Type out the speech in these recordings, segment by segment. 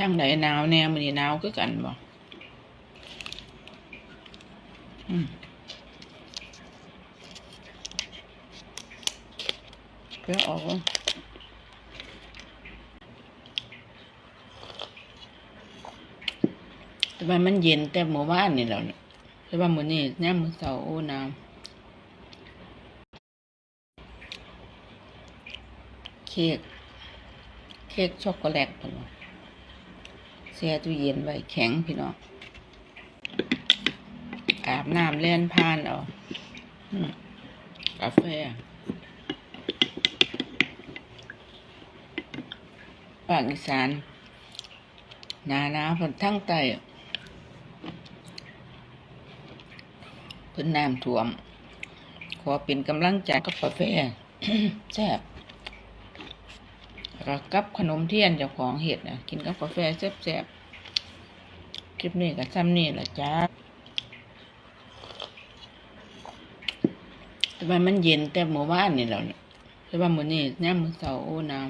ทางไหนหนาวแน่มื้อนี้หนาวคือกันบ่อืมเพื่อออกแต่ว่ามันเย็นแต่เมื่อวานนี่แหล้วเนี่ยแต่ว่ามื้อนี้ยามมื้อเช้าโอ้หนาวเค้กเค้กช็อกโกแลตพี่น้อง แช่ตู้เย็นไว้แข็งพี่น้องอาบน้ำเล่นพานเอาอืมกาแฟภาคอีสานนาหนาวฝนทั้งใต้เพิ่นน้ำท่วม ขอเป็นกำลังใจกับกาแฟแซ่บ ก็กับขนมเทียนเจ้าของเห็ดนะกินกับกาแฟแซ่บๆคลิปนี้ก็ซ้ำนี่แหละจ้าแต่ว่ามันเย็นแต่เมื่อวานนี่แหล้วเนี่ยแต่ว่ามื้อนี้ย่ามมื้อเช้าโอ้นาว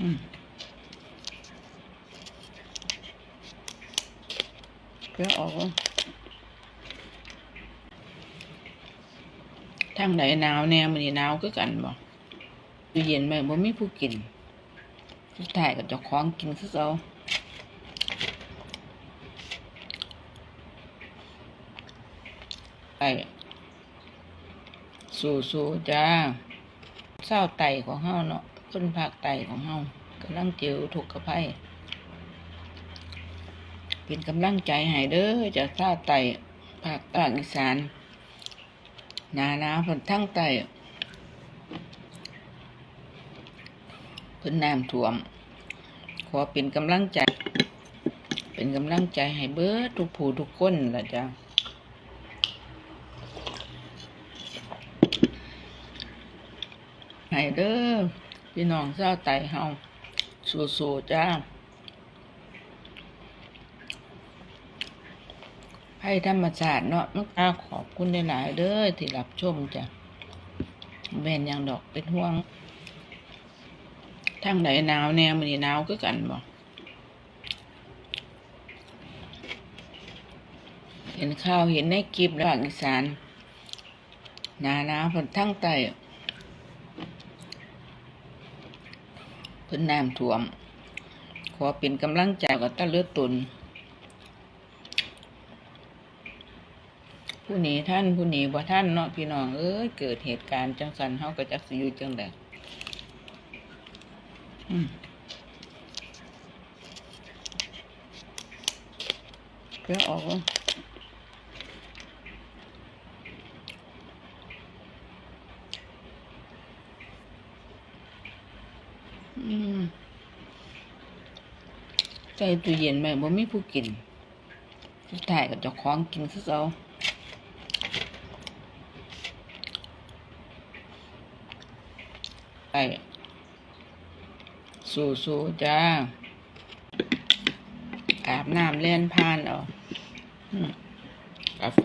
อืมเพื่อออก ทางไหนหนาวแน่มื้อนี้หนาวคือกันบ่อยู่เย็นไหมบ่มีผู้กินสุดท้ายก็เจ้าของกินคือเก่าไปสู้ๆจ้าเศร้าไตของเฮาเนาะคนภาคไตของเฮากำลังเจอทุกข์ภัยเป็นกำลังใจให้เด้อจะเศร้าไตภาคใต้อีสาน หนาหนาวฝนทั้งใต้เพิ่นน้ำท่วม ขอเป็นกำลังใจ เป็นกำลังใจให้เบิดทุกผู้ทุกคนล่ะจ้ะให้เด้อพี่น้องชาไตเฮาสู้ๆจ้า ให้ธรรมชาติเนาะมักอาขอบคุณหลาย ๆเด้อที่รับชมจ้ะแม่นยังดอกเป็นห่วง ทางไหนหนาวแน่มื้อนี้หนาวคือกันบ่เห็นข่าวเห็นในคลิปแล้วภาคอีสานหนาหนาวฝนทั้งใต้พิ่นน้ำท่วม ขอเป็นกำลังใจกับตาเลือดตุน ผู้หนีท่านผู้หนีบ่ท่านเนาะพี่น้องเอ้ยเกิดเหตุการณ์จังสันเฮาก็จักสิอยู่จังไดอืมเพื่อออกใส่ตู้เย็นไว้บ่มีผู้กินสุดท้ายก็เจ้าของกินคือเก่า ไปสู้สู้จ้า อาบน้ำเล่นพานออืมกาแฟ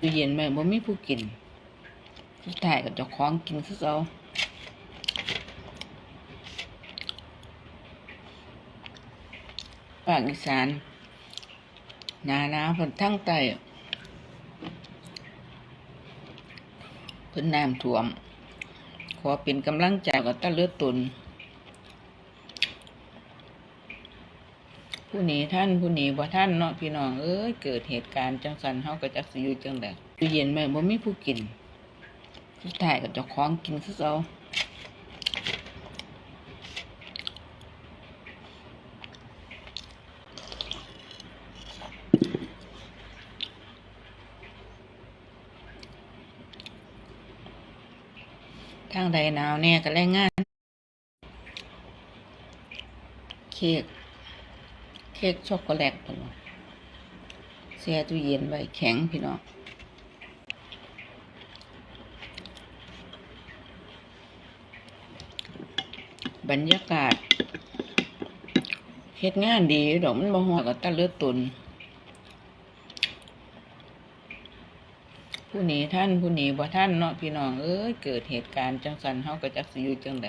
ตู้เย็นไหมบ่มีผู้กินสุดท้ายก็เจ้าของกินคือเก่าภาคอีสานหนานาวฝนทั้งใต้ เพิ่นน้ำท่วม ขอเป็นกำลังใจกับตาเลือดตุนผู้หนีท่านผู้หนีบ่ท่านเนาะพี่น้องเอ้ยเกิดเหตุการณ์จังสันเฮาก็จักสิอยู่จังไดตู้เย็นไหมบ่มีผู้กินสุดท้ายก็เจ้าของกินคือเอาางใดหนาวแน่ก็แรงงาน เค้กเค้กช็อกโกแลตพี่น้องแช่ตู้เย็นไว้แข็งพี่น้องบรรยากาศเฮ็ดงานดีดอกมันบ่ฮอนก็ตะเลือดตุน ผู้หนีท่านผู้หนีบ่ท่านเนาะพี่น้องเอ้ยเกิดเหตุการณ์จังสันเฮาก็จักสิอยู่จังได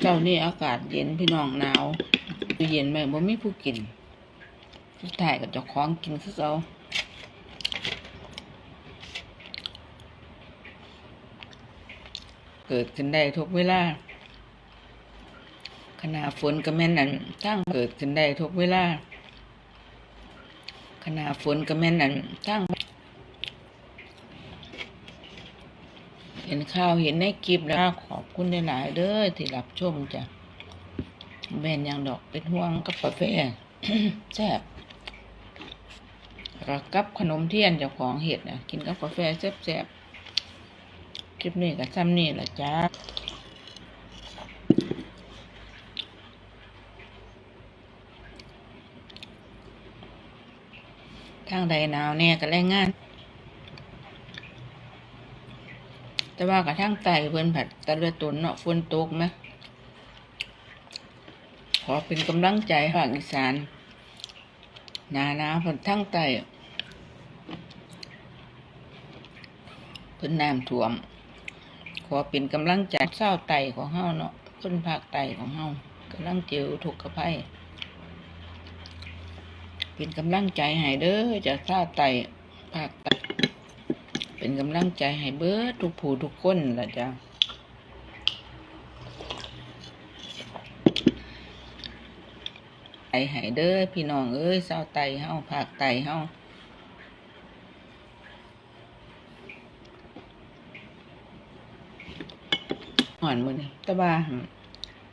เจ้านี่อากาศเย็นพี่น้องหนาวอยู่เย็นแม่บ่มีผู้กินสุดท้ายก็เจ้าของกินคือเก่าเกิดขึ้นได้ทุกเวลา ขณะฝนก็แม่นนั่นทั้งเกิดขึ้นได้ทุกเวลาขณะฝนก็แม่นนั่นทั้งเห็นข่าวเห็นในคลิปแล้วขอบคุณหลายๆเด้อที่รับชมจ้ะแม่นยังดอกเป็นห่วงกับกาแฟแซ่บแล้วก็กับขนมเทียนเจ้าของเห็ดนะกินกับกาแฟแซ่บๆคลิปนี้ก็ซ้ำนี่แหละจ้า ทางใดหนาวเนี่ยก็แรงงาน แต่ว่ากับทางใต้เพิ่นผัดตะเลือตุนเนาะฝนตกไหมขอเป็นกำลังใจภาคอีสานนาหนาวเพิ่นทางใต้เพิ่นน้ำท่วม ขอเป็นกำลังใจเศร้าไตของเฮาเนาะคนภาคใต้ของเฮากำลังเจอทุกข์ภัย เป็นกำลังใจให้เด้อจะท่าไตภาคใต้เป็นกำลังใจให้เบิดทุกผู้ทุกคนล่ะจ้ะไตให้เด้อพี่น้องเอ้ยเศร้าไตเฮาภาคไตเฮาห่อนมือนี้แตะบ้า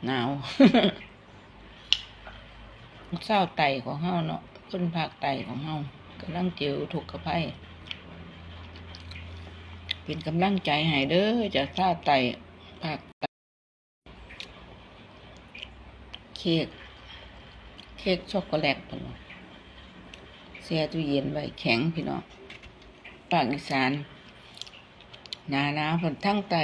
หนาวเศร้าไตของเฮาเนาะ คนภาคไตของเฮากำลังเจอทุกข์ภัยเป็นกำลังใจให้เด้อจะเศร้าไตภาคไตเค้กเค้กช็อกโกแลตพี่น้องแช่ตู้เย็นไว้แข็งพี่น้องภาคอีสานหนาหนาฝนทั้งใต้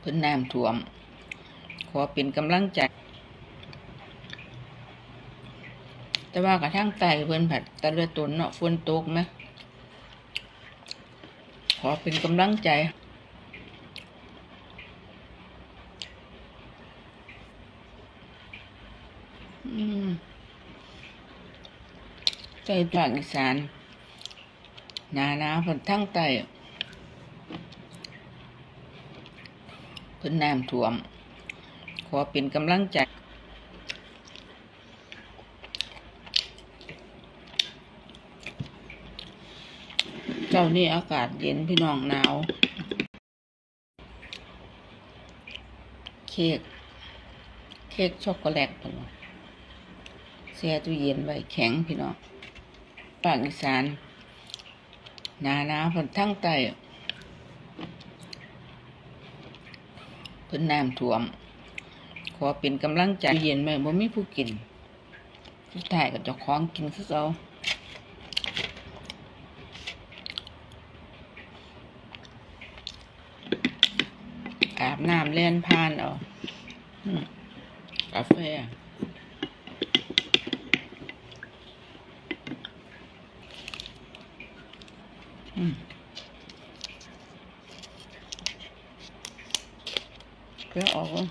เพิ่นน้ำท่วม ขอเป็นกำลังใจ แต่ว่ากับทางใต้เพิ่นผัดตะเลือตุนเนาะฝนตกไหมขอเป็นกำลังใจอืมใจภาคอีสานหนาหนาวฝนทั้งใต้เพิ่นน้ำท่วม ขอเป็นกำลังใจ เจ้านี่อากาศเย็นพี่น้องหนาว เค้ก เค้กช็อกโกแลตพี่น้องแช่ตู้เย็นไว้แข็งพี่น้องภาคอีสานหนาหนาฝนทั้งใต้เพิ่นน้ำท่วม ขอเป็นกำลังใจเย็นแม่บ่มีผู้กินสุดท้ายก็เจ้าของกินคือเก่า อาบน้ำเล่นพานเอาอืมกาแฟอืมเพื่อออกก่อน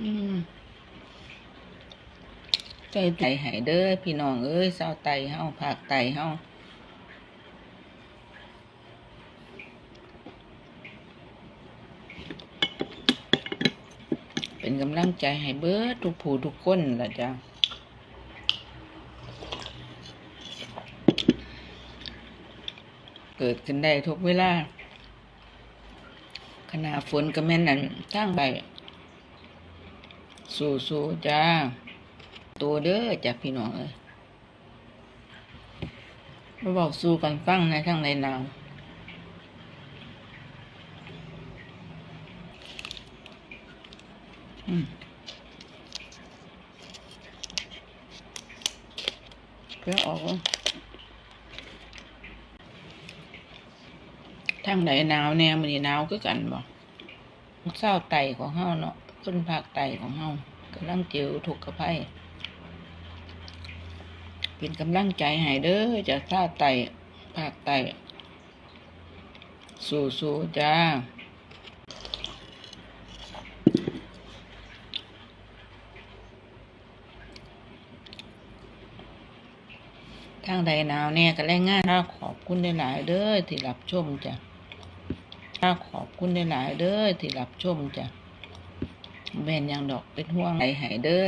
อืม ใจไตให้เด้อพี่น้องเอ้ยเศร้าไตเฮาภาคไตเฮาเป็นกำลังใจให้เบิดทุกผู้ทุกคนล่ะจ้ะเกิดขึ้นได้ทุกเวลาขณะฝนก็แม่นนั่นทั้งใบสู้ๆจ้า ตัวเด้อจากพี่น้องเลยมาบอกสู้กันฟังในทั้งในนาวเพื่อออกทั้งในหนาวแนวมันหนาวก็กันบอกเศร้าไตของเฮาเนาะคนภาคไตของเฮากำลังเจียวถูกกระไพ่ เป็นกำลังใจให้เด้อจะเศร้าไตภาคใต้สู้ๆจ้าทางใดหนาวแน่ก็แรงงานถ้าขอบคุณหลายเด้อที่รับชมจ้ะถ้าขอบคุณหลายเด้อที่รับชมจ้ะแม่นยังดอกเป็นห่วงใจให้เด้อ